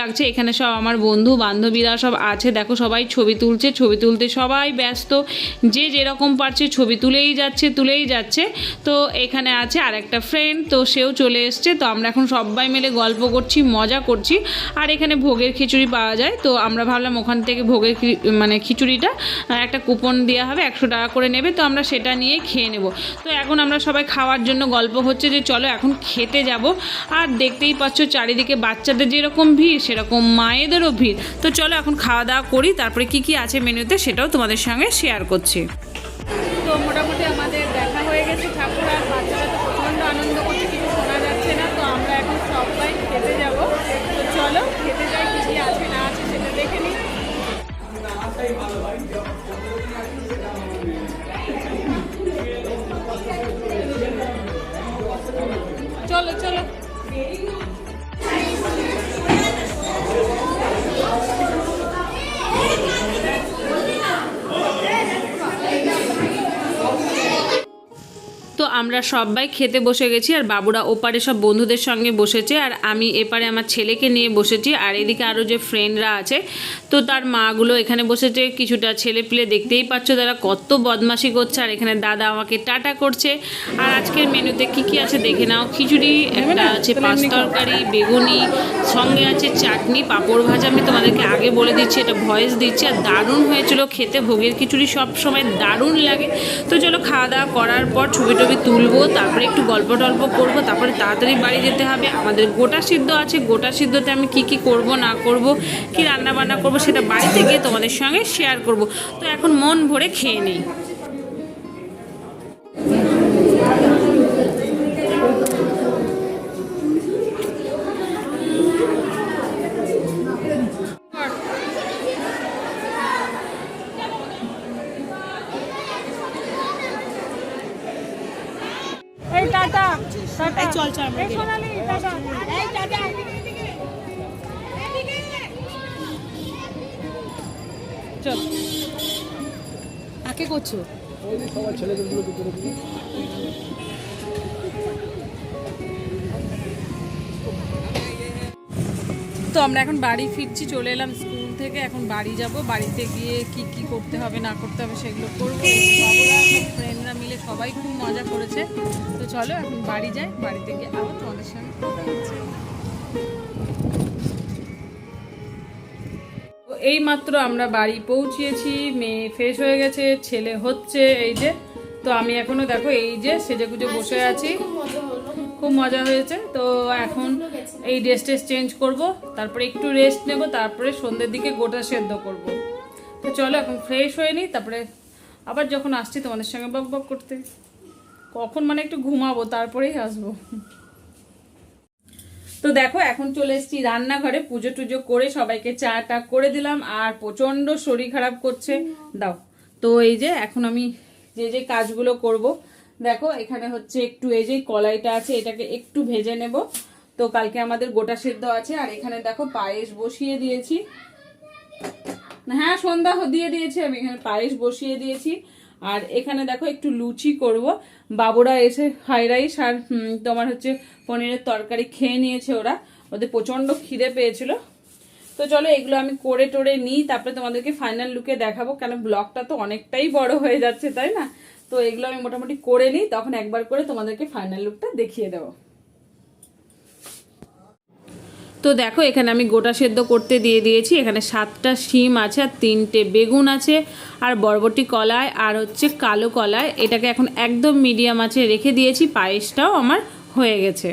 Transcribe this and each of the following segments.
লাগছে, এখানে সব আমার বন্ধু, বান্ধবীরা সব আছে। দেখো, সবাই ছবি তুলছে, ছবি তুলতে সবাই ব্যস্ত। যে যেরকম পারছে ছবি তুলেই যাচ্ছে তুলেই যাচ্ছে। তো এখানে আছে আর একটা ফ্রেন্ড তো সেও চলে এসছে। তো আমরা এখন সবাই মিলে গল্প করছি, মজা করছি। আর এখানে ভোগের খিচুড়ি পাওয়া যায়। তো আমরা ভাবলাম ওখান থেকে ভোগের মানে খিচুড়িটা একটা কুপন দেওয়া হবে, একশো টাকা করে নেবে। তো আমরা সেটা নিয়ে খেয়ে নেব। তো এখন আমরা সবাই খাওয়ার জন্য গল্প হচ্ছে যে, চলো এখন খেতে যাব। আর দেখতেই পাচ্ছ, চারিদিকে বাচ্চাদের যেরকম ভিড় সেরকম মায়েদেরও ভিড় তো চলো এখন খাওয়া দাওয়া করি, তারপরে কি কি আছে মেনুতে সেটাও তোমাদের সঙ্গে শেয়ার করছি। তো মোটামুটি আমাদের দেখা হয়ে গেছে ঠাকুর আর বাচ্চারা তো প্রচণ্ড আনন্দ করছে, কিছু শোনা যাচ্ছে না, তো আমরা এখন সবাই খেতে যাব। তো চলো, খেতে যাই কি কি আছে, না আছে সেটা দেখে নিই। চলো চলো। আমরা সবাই খেতে বসে গেছি আর বাবুরা ওপারে সব বন্ধুদের সঙ্গে বসেছে আর আমি এপারে আমার ছেলেকে নিয়ে বসেছি আর এদিকে আরও যে ফ্রেন্ডরা আছে তো তার মাগুলো এখানে বসেছে। কিছুটা ছেলে পেলে দেখতেই পাচ্ছ তারা কত বদমাশি করছে আর এখানে দাদা আমাকে টাটা করছে। আর আজকের মেনুতে কি কি আছে দেখে নাও। খিচুড়ি একটা আছে পাঁচ তরকারি বেগুনি সঙ্গে আছে চাটনি পাঁপড় ভাজা। আমি তোমাদেরকে আগে বলে দিচ্ছি এটা ভয়েস দিচ্ছি আর দারুণ হয়েছিল খেতে। ভোগের খিচুড়ি সব সময় দারুণ লাগে। তো চলো খাওয়া দাওয়া করার পর ছবি টবি তুলবো, তারপরে একটু গল্প টল্প করব, তারপরে তাড়াতাড়ি বাড়ি যেতে হবে। আমাদের গোটা সিদ্ধ আছে, গোটা সিদ্ধতে আমি কি কি করব, না করব, কি রান্না বান্না করব, সেটা বাড়িতে গিয়ে তোমাদের সঙ্গে শেয়ার করব। তো এখন মন ভরে খেয়ে নিই। Tata tata. চল চল এই সোনালি টাটা। এই টাটা। চল। কাকে করছ? তো আমরা এখন বাড়ি ফিরছি চলে এলাম স্কুল। থেকে এখন বাড়ি যাব। বাড়িতে গিয়ে কি কি করতে হবে না করতে হবে সেগুলো করব। বাবুরা ফ্রেন্ডরা মিলে সবাই খুব মজা করেছে। তো চলো এখন বাড়ি যাই বাড়িতে গিয়ে আবার তোমাদের সঙ্গে কথা হচ্ছে। এই মাত্র আমরা বাড়ি পৌঁছিয়েছি মেয়ে ফ্রেশ হয়ে গেছে ছেলে হচ্ছে এই যে। তো আমি এখনও দেখো এই যে সেজে গুজে বসে আছি। খুব মজা হয়েছে। তো এখন এই ড্রেস টেস চেঞ্জ করব, তারপরে একটু রেস্ট নেব, তারপরে সন্ধ্যের দিকে গোটা সেদ্ধ করব। তো চলো এখন ফ্রেশ হয়ে নিই, তারপরে আবার যখন আসছি তোমাদের সঙ্গে বক বক করতে। কখন মানে একটু ঘুমাবো, তারপরেই আসব। তো দেখো, এখন চলে এসেছি রান্নাঘরে, পুজো টুজো করে সবাইকে চা টা করে দিলাম, আর প্রচণ্ড শরীর খারাপ করছে। দাও, তো এই যে এখন আমি যে যে কাজগুলো করব, দেখো এখানে হচ্ছে একটু এই যে কলাইটা আছে, এটাকে একটু ভেজে নেব। তো কালকে আমাদের গোটা সেদ্ধ আছে, আর এখানে দেখো পায়েস বসিয়ে দিয়েছি। হ্যাঁ সন্ধ্যা দিয়ে দিয়েছি, আমি এখানে পায়েস বসিয়ে দিয়েছি। আর এখানে দেখো একটু লুচি করব। বাবুরা এসে ফ্রাইড রাইস আর তোমার হচ্ছে পনিরের তরকারি খেয়ে নিয়েছে ওরা। ওদের প্রচণ্ড খিদে পেয়েছিল। তো চলো, এগুলো আমি করে টোরে নিই, তারপরে তোমাদেরকে ফাইনাল লুকে দেখাবো। কেন ব্লগটা তো অনেকটাই বড় হয়ে যাচ্ছে, তাই না? তো এগুলো আমি মোটামুটি করে নিই, তখন একবার করে তোমাদেরকে ফাইনাল লুকটা দেখিয়ে দেবো। তো দেখো, এখানে আমি গোটা সেদ্ধ করতে দিয়ে দিয়েছি। এখানে সাতটা শিম আছে আর তিনটে বেগুন আছে, আর বরবটি কলায় আর হচ্ছে কালো কলায় এটাকে এখন একদম মিডিয়াম আছে রেখে দিয়েছি, পায়েসটাও আমার হয়ে গেছে।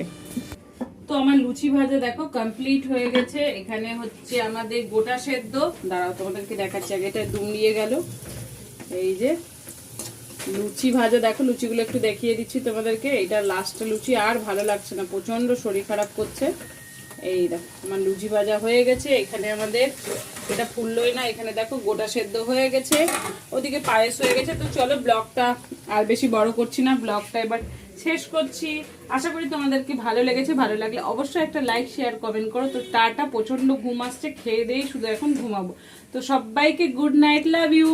তো আমার লুচি ভাজা দেখো কমপ্লিট হয়ে গেছে। এখানে হচ্ছে আমাদের গোটা সেদ্ধ। দাঁড়াও, তোমাদেরকে দেখাচ্ছি, আগে এটা দুমড়িয়ে গেল। এই যে লুচি ভাজা, দেখো লুচিগুলো একটু দেখিয়ে দিচ্ছি তোমাদেরকে। এইটা লাস্ট লুচি, আর ভালো লাগছে না প্রচণ্ড শরীর খারাপ করছে। এই দেখো, আমার লুচি ভাজা হয়ে গেছে, এখানে আমাদের এটা ফুললোই না, এখানে দেখো গোটা সেদ্ধ হয়ে গেছে, ওদিকে পায়েস হয়ে গেছে, তো চলো ব্লগটা আর বেশি বড় করছি না, ব্লগটা এবার শেষ করছি। আশা করি তোমাদেরকে ভালো লেগেছে, ভালো লাগলে অবশ্যই একটা লাইক শেয়ার কমেন্ট করো, তো টাটা প্রচণ্ড ঘুম আসছে, খেয়ে দিয়েই শুধু এখন ঘুমাবো। তো সবাইকে গুড নাইট লাভ ইউ